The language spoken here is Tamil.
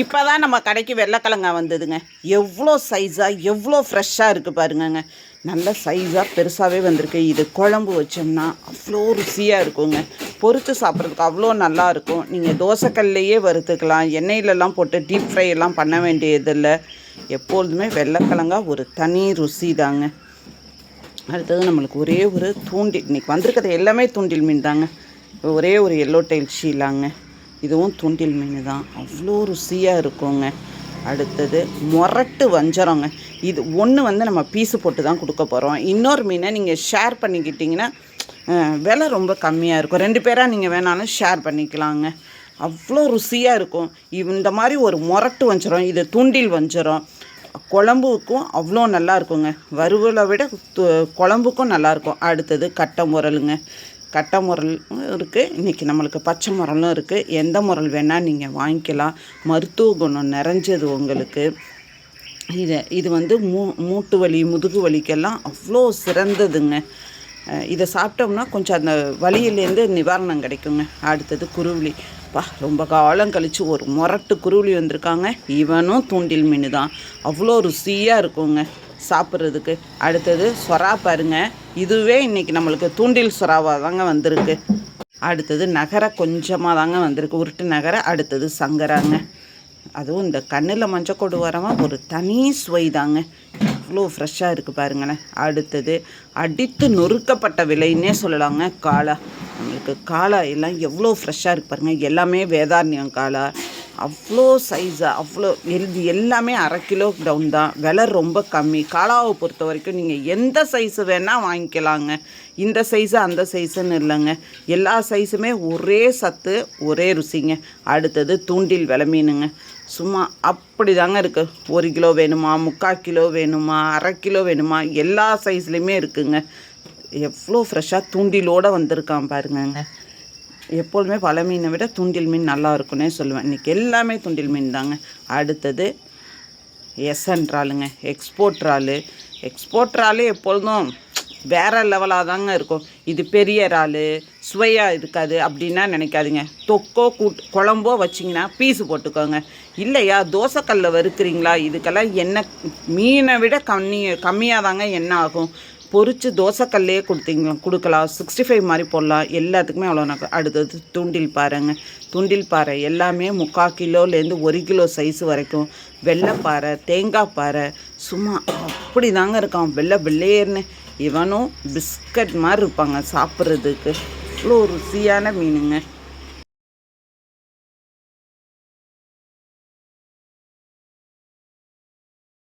இப்போ தான் நம்ம கடைக்கு வெள்ளைக்கிழங்கா வந்ததுங்க. எவ்வளோ சைஸாக எவ்வளோ ஃப்ரெஷ்ஷாக இருக்குது பாருங்கங்க. நல்ல சைஸாக பெருசாகவே வந்திருக்கு. இது குழம்பு வச்சோம்னா அவ்வளோ ருசியாக இருக்குங்க. பொறுத்து சாப்பிட்றதுக்கு அவ்வளோ நல்லாயிருக்கும் நீங்கள் தோசைக்கல்லையே வறுத்துக்கலாம். எண்ணெயிலலாம் போட்டு டீப் ஃப்ரை எல்லாம் பண்ண வேண்டியதில்லை. எப்பொழுதுமே வெள்ளைக்கிழங்கா ஒரு தனி ருசி தாங்க அடுத்தது நம்மளுக்கு ஒரே ஒரு தூண்டில். இன்றைக்கி வந்திருக்கிறது எல்லாமே தூண்டில் மீன் தாங்க. ஒரே ஒரு எல்லோ டைல் ஷீலாங்க இதுவும் தூண்டில் மீன் தான். அவ்வளோ ருசியாக இருக்குங்க. அடுத்தது மொரட்டு வஞ்சரங்க. இது ஒன்று வந்து நம்ம பீஸு போட்டு தான் கொடுக்க போகிறோம் இன்னொரு மீனை நீங்கள் ஷேர் பண்ணிக்கிட்டிங்கன்னா விலை ரொம்ப கம்மியாக இருக்கும். ரெண்டு பேராக நீங்கள் வேணாலும் ஷேர் பண்ணிக்கலாங்க. அவ்வளோ ருசியாக இருக்கும். இந்த மாதிரி ஒரு மொரட்டு வஞ்சரம் இது தூண்டில் வஞ்சரம் குழம்புக்கும் அவ்வளோ நல்லா இருக்குங்க. வறுவலை விட து- குழம்புக்கும் நல்லாயிருக்கும் அடுத்தது கட்டை முரலுங்க. கட்டை முரல் இருக்குது இன்றைக்கி நம்மளுக்கு பச்சை முரலும் இருக்குது எந்த முரல் வேணால் நீங்கள் வாங்கிக்கலாம். மருத்துவ குணம் நிறைஞ்சது உங்களுக்கு. இது இது வந்து மூ மூட்டு வலி முதுகு வலிக்கெல்லாம் அவ்வளோ சிறந்ததுங்க. இதை சாப்பிட்டோம்னா கொஞ்சம் அந்த வலியிலேருந்து நிவாரணம் கிடைக்குங்க. அடுத்தது குருவிலி பா ரொம்ப காலம் கழித்து ஒரு முரட்டு குருவிலி வந்திருக்காங்க. இவனும் தூண்டில் மீன் தான் அவ்வளோ ருசியாக இருக்குங்க. சாப்பிட்றதுக்கு. அடுத்தது சொரா பாருங்க. இதுவே இன்றைக்கி நம்மளுக்கு தூண்டில் சொராவாக தாங்க வந்திருக்கு. அடுத்தது நகர கொஞ்சமாக தாங்க வந்திருக்கு. உருட்டு நகர அடுத்தது சங்கராங்க. அதுவும் இந்த கண்ணில் மஞ்சக்கொடு வரவன் ஒரு தனி சுவை தாங்க. அவ்வளோ ஃப்ரெஷ்ஷாக இருக்குது பாருங்களேன். அடுத்தது அடித்து நொறுக்கப்பட்ட விலைன்னே சொல்லலாங்க. காளா. நம்மளுக்கு காளா எல்லாம் எவ்வளோ ஃப்ரெஷ்ஷாக இருக்குது பாருங்கள் எல்லாமே வேதாரண்யம் காளா. அவ்வளோ சைஸாக அவ்வளோ இது எல்லாமே அரை கிலோ டவுன் தான். விலை ரொம்ப கம்மி. காலாவை பொறுத்த வரைக்கும் நீங்கள் எந்த சைஸு வேணால் வாங்கிக்கலாங்க. இந்த சைஸு அந்த சைஸுன்னு இல்லைங்க. எல்லா சைஸுமே ஒரே சத்து ஒரே ருசிங்க. அடுத்தது தூண்டில் விலை மீனுங்க. சும்மா அப்படி தாங்க இருக்குது ஒரு கிலோ வேணுமா முக்கால் கிலோ வேணுமா அரை கிலோ வேணுமா எல்லா சைஸ்லேயுமே இருக்குங்க. எவ்வளோ ஃப்ரெஷ்ஷாக தூண்டிலோடு வந்திருக்கான் பாருங்கங்க. எப்பொழுதுமே பல மீனை விட தூண்டில் மீன் நல்லா இருக்குன்னே சொல்லுவேன். இன்றைக்கி எல்லாமே தூண்டில் மீன் தாங்க. அடுத்தது எஸ்என் இறாலுங்க எக்ஸ்போர்ட் இறாலு எக்ஸ்போர்ட் இறாலு எப்பொழுதும் வேற லெவலாக தாங்க இருக்கும். இது பெரிய இறாலு சுவையாக இருக்காது அப்படின்னா நினைக்காதுங்க. தொக்கோ கூட் குழம்போ வச்சிங்கன்னா பீஸு போட்டுக்கோங்க. இல்லையா தோசைக்கல்ல வறுக்கிறீங்களா? இதுக்கெல்லாம் என்ன மீனை விட கம்மி கம்மியாக தாங்க எண்ணெய் ஆகும் பொறிச்சு தோசைக்கல்லையே கொடுத்தீங்க கொடுக்கலாம். சிக்ஸ்டி ஃபைவ் மாதிரி போடலாம். எல்லாத்துக்குமே அவ்வளோ நான் அடுத்தது தூண்டில் பாறைங்க. தூண்டில் பாறை எல்லாமே முக்கால் கிலோலேருந்து ஒரு கிலோ சைஸ் வரைக்கும். வெள்ளைப்பாறை தேங்காய் பாறை சும்மா அப்படி தாங்க இருக்கான். வெள்ளை வெள்ளையர்னு. இவனும் பிஸ்கட் மாதிரி இருப்பாங்க சாப்பிட்றதுக்கு. அவ்வளோ ருசியான மீனுங்க.